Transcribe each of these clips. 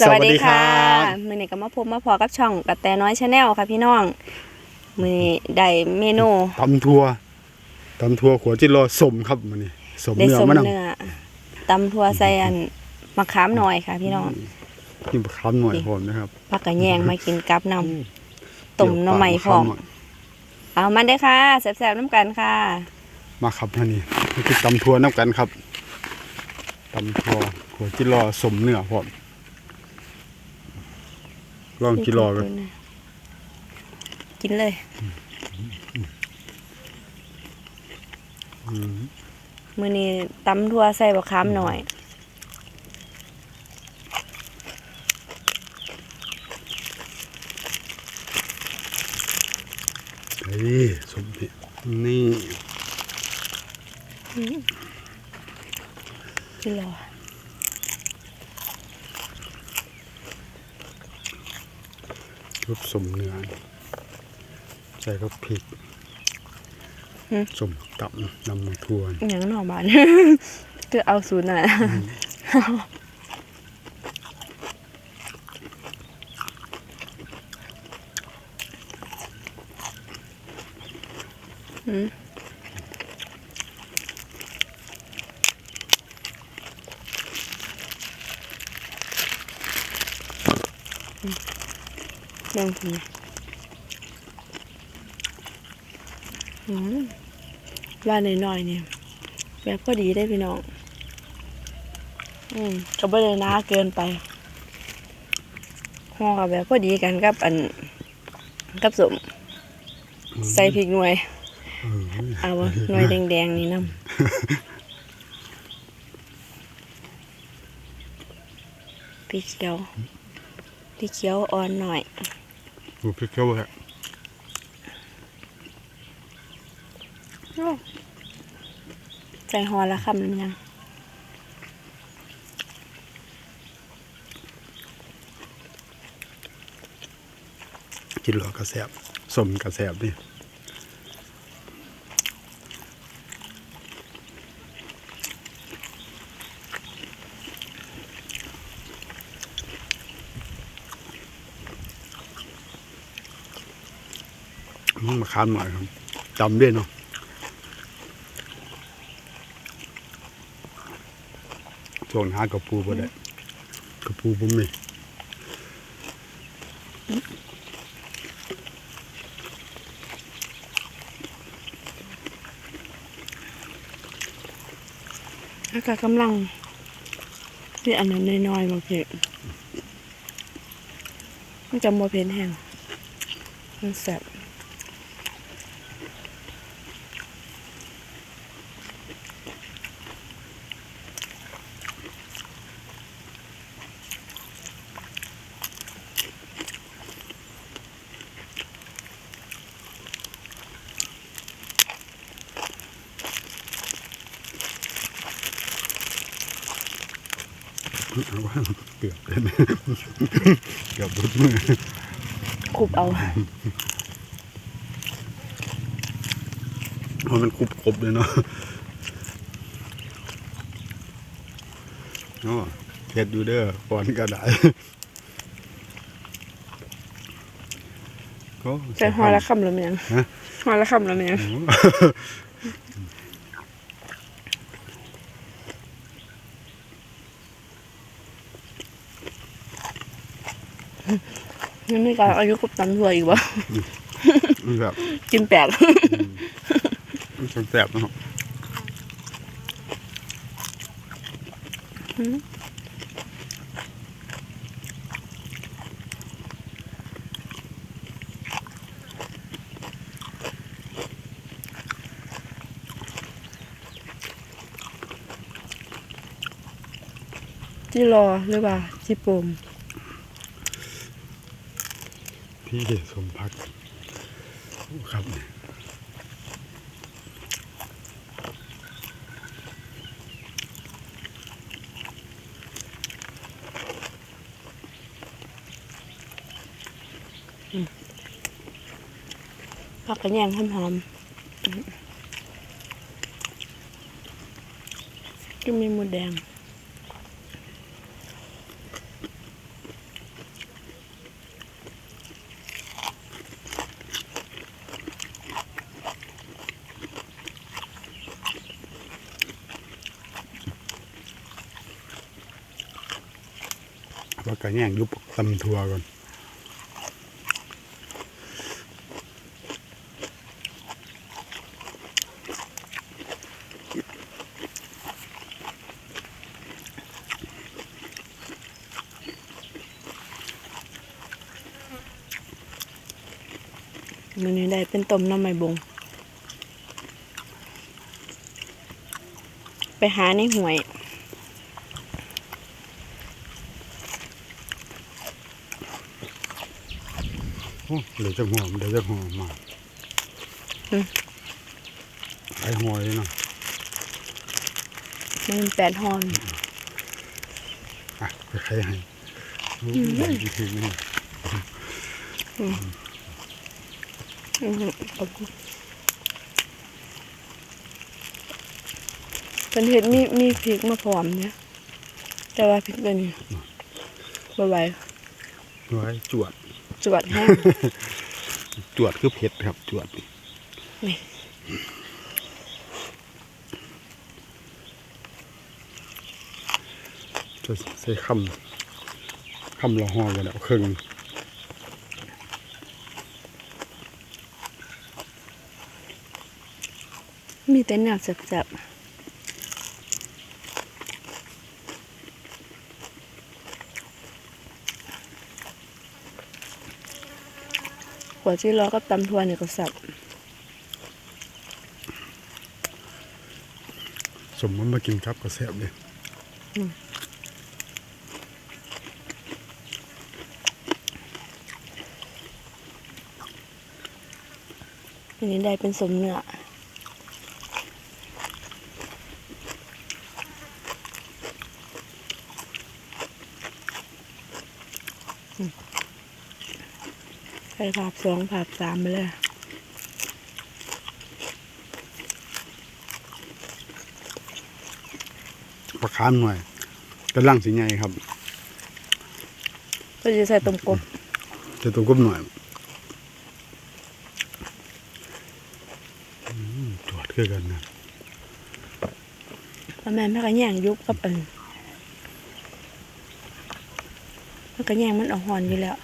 สวัสดีค่ะสวัสดีครับมือนี้ก็มาพบมาพอกับช่องกระแตน้อยชาแนลค่ะพี่น้องมือนี้ได้เมนูตำทัวตำทัวขัวจิโร่สมครับมันนี่สมได้เนื้อสมมะนาวเนื้อตำทัวใส่อันมะขามหน่อยค่ะ พี่น้องกินคำหน่อยพร้อมนะครับพักกระแยงมากินกับน้ำต้มหน้ำใหม่พร้อมเดี๋ยวปากเอามันได้อค่ะแซ่บๆน้ำกันค่ะ มาครับมานี่นี่คือตำทัวน้ำกันครับตำทัวขัวจิโร่สมเนื้อพร้อม ลองจิโร่กันกินเลยมือนี้ตำทัวใส่มะขามหน่อยเฮ้ยสมนี่นี่กินรอ รูปสมเนื้อใส่ก็พริกสมตำน้ำมันทัวอหย่างหน่อบานคือเอาสูตรน่ะอืมเรื่อง คุณอืมว่าหน่อยๆเนี่ยแบบพอดีได้พี่น้อง อืมก็ไม่ได้น้าเกินไปห่อกับแบบพอดีกันกับอันกับสมใส่พริกหน่วย เออเอาวะหน่วยแดงๆนี่น้ำพริกเขียวพริกเขียวอ่อนหน่อย โอ้พริกเขียวแหละใส่หอละคำหนึ่งยังกินหลอกกระแสบสมกระแสบนี่ มันมาคานหน่อยครับจำได้เนาะช่วงหากระปูบ่ได้กระปูบ่มีอากาศกำลังที่อันนั้นน้อยๆมาเผ็ดมันจะมาเผ็ดแห้งมันแสบ เอาว่าเกือบเลยนะเกือบรุดมือคุบเอาเพราะมันครบครบเลยเนาะเนาะเฮ็ดอยู่เด้อก่อนก็ได้ก็ใส่หอละคำแล้วมันยังฮะหอละคำแล้วมันยัง โอ้ ยังมีการอายุกับตันทัวอีกวะมันแบบกินแปลกมันแสบๆนะครับที่รอหรือว่าที่ปม พี่สมพักครับผักกระแยงหอมหอมก็มีหมูแดง กระแย่งยุบตำทัวก่อนมันนี้ได้เป็นต้มน้ำไม่บง ไปหาในห่วย เดี๋ยวจะหัวเดี๋ยวจะหัวมาอืมไอ้หัวเลยเนาะมันแปดหอนอะไปใครให้โอ้ยใหญ่จริงๆนี่อือหือขอบคุณเป็นเห็ดมีมีพริกมาพร้อมเนี่ยแต่ว่าพริกตัวนี้บ่ไหวไว้จวด จวดแห้งจวดคือเผ็ดครับ จวดนี่จะใส่คำคำละห่อกันแล้วครึ่งมีแต่เนื้อแซ่บๆ วที่ล้อกับตำทวนเนี่ยก็แซ่บสมมติมากินครับก็แซ่บเลยอันนี้ได้เป็นสมเนื้ออื ใส่ผับสองผับสามไปเลยปลาคามหน่อยกำลังสิไงครับก็จะใส่ต้มกบจะตัวกบหน่อยอืมจวดคือกันนะแล้วแม่แม่ก็แย่งยุบกับอันมันก็แย่งมันเออกหอนอยู่แล้ว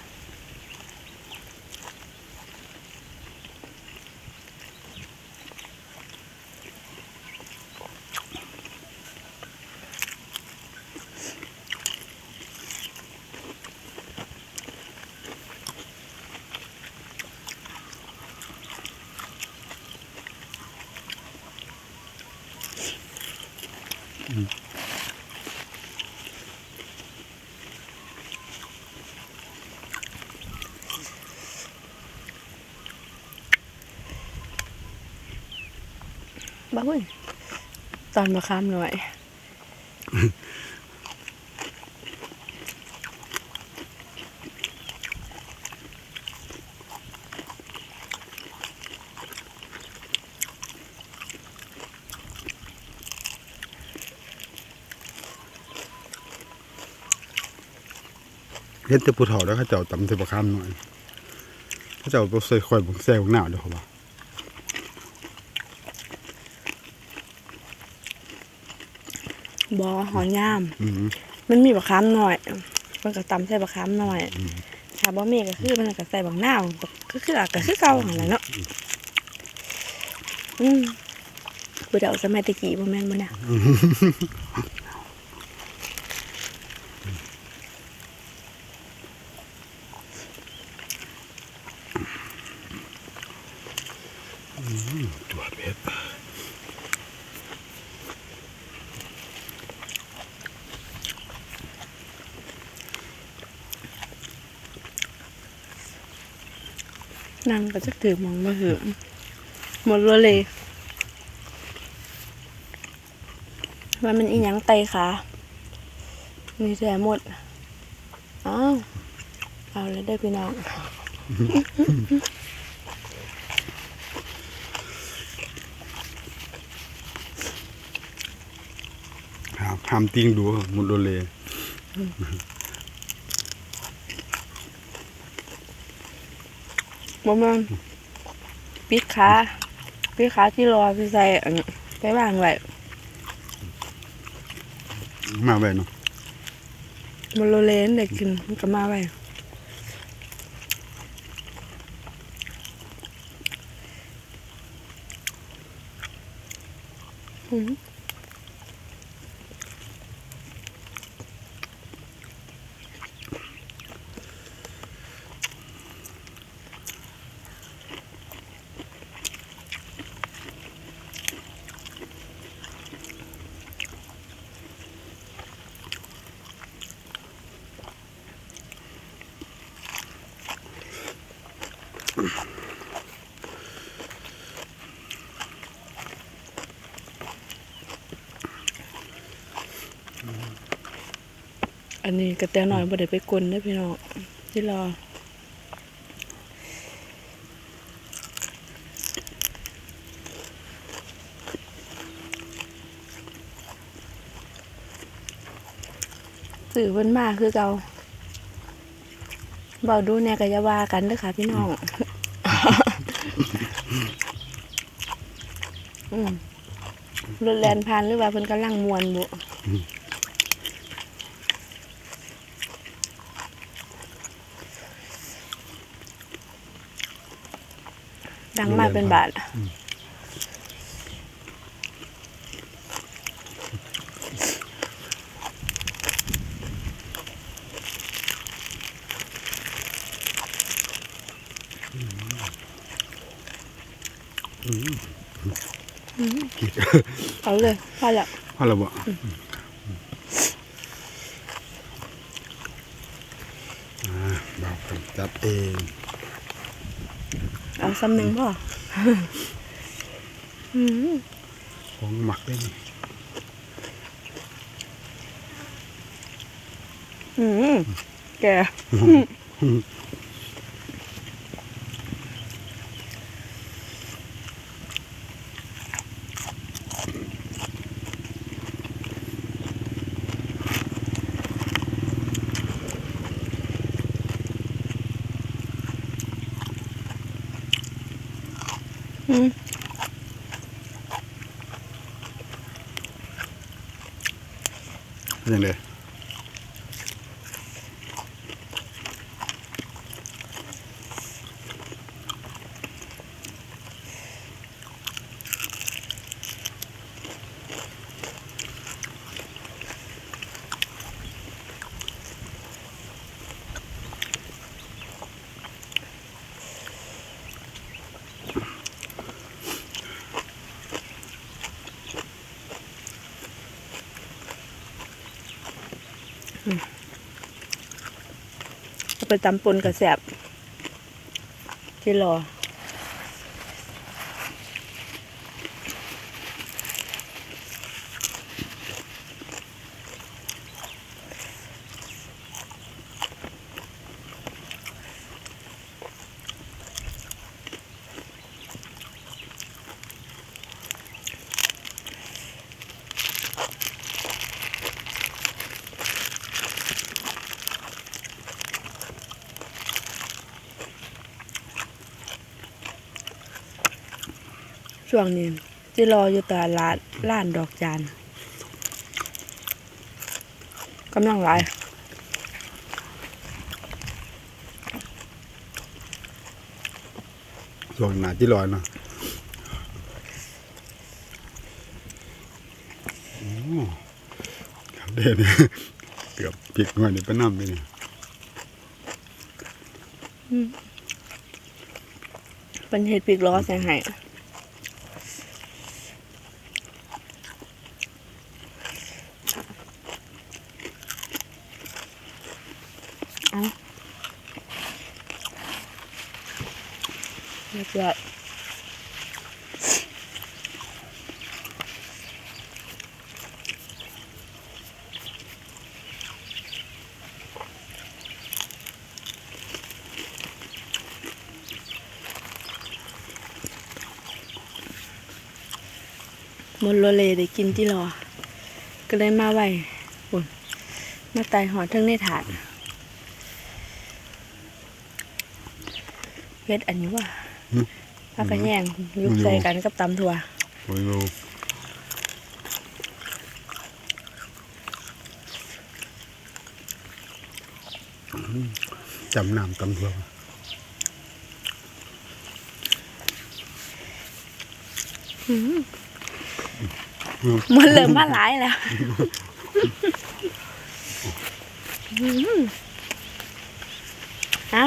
บ้าเว้ยตอนมาค้ามหน่อยเห็นแต่ผู้เฒ่าแล้วเขาเจ้าตำใส่ปลามหน่อยเขาเจ้าบ่ใส่ข่อยบ่แซ่บหน้าเด้อเขาว่า บอหอนย่าม อืม มันมีบะขามหน่อยมันก็ตำใส่บะขามหน่อยถ้าบ่มีก็คือมันก็ใส่บางหน้าวก็คือก็คือเก่าหั่นแหละเนาะอืมผู้เฒ่าสมัยตะกี้บ่แม่นบ่เนี่ย นั่งก็จะถือมองมาหืมหมดเลยว่ามันอีหยังไตขามีแต่หมด อ้าว เอาแล้วได้พี่น้องห้ามห้ามติ้งดูครับมุดเลย บ่แมันปิดขาปิดขาที่รอไปใส่อันนี้ไปวางไว้มาไว้เนาะมันโลเลนได้กินมันก็มาไว้อืม อันนี้กระแตหน่อยบ่ได้ไปกลนได้พี่น้องที่รอสื่อเพิ่นมาคือเก่าเบาดูเนี่ยก็อย่าว่ากันเด้อค่ะ พี่น้องอืมรถแลนผ่านหรือว่าเพิ่นกำลังมวนบุ ดังมากเป็นบาทกินเอาเลยพอแล้วพอแล้วบ่อ่าบ่าวผมจับเอง เอาซ้ำหนึ่งพ่ออืมของหมักได้นี่อืมแก ยังไง เอาไปตำปนกระแสบที่รอ ช่วงนี้ที่รออยู่ตลาดร้านดอกจานกำลังหลายส่วนหนาที่ลอยเนาะโอ้ครับเด่นเกือบพลิกหน่วยนี่ไปน้ำไปนี่เป็นเห็ดพริกล้อใส่ไห้เอาเรี ยอยมนโลเลได้กินที่รอ ก็เลยมาไว้ปุ่นมาไต่หอดเทั้งในถาดเฮ็ดอันนี้ว่า ปลากระแยงยุบใส่กันกับตำถั่วโอ้ยโลจำน้ำตำทัวมันเริ่มมาหลายแล้วอืมเอ้า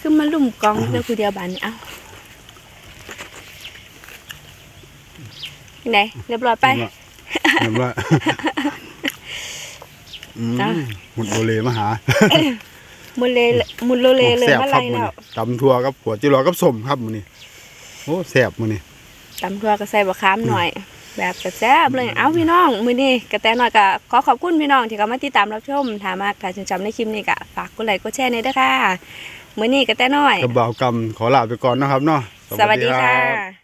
คือมาลุ่มกองเจ้าผู้เดียวบานนี่เอ้าที่ไหนเรียบร้อยไปเห็นว่าอืมอะหุ่นโอเลมาหามุนเลมุนโลเลเลยแซ่บมาครัไล่บมื้อแล้วนี้ตำทัวกับผัวจิรอกับสมครับมื้อนี้โอ้แซ่บมื้อนี้ตำทั่วก็ใส่บะขามหน่อย แบบแซ่บๆเลยเอ้าพี่น้องมื้อนี้กระแตหน่อยก็ขอขอบคุณพี่น้องที่เข้ามาติดตามรับชมถ้ามากถ้าชื่นชอบในคลิปนี้ก็ฝากกดไลค์กดแชร์ในอยเด้อค่ะ มื้อนี้กระแตน้อย กระเบาวกำขอลาไปก่อนนะครับเนาะสวัสดีค่ะรับ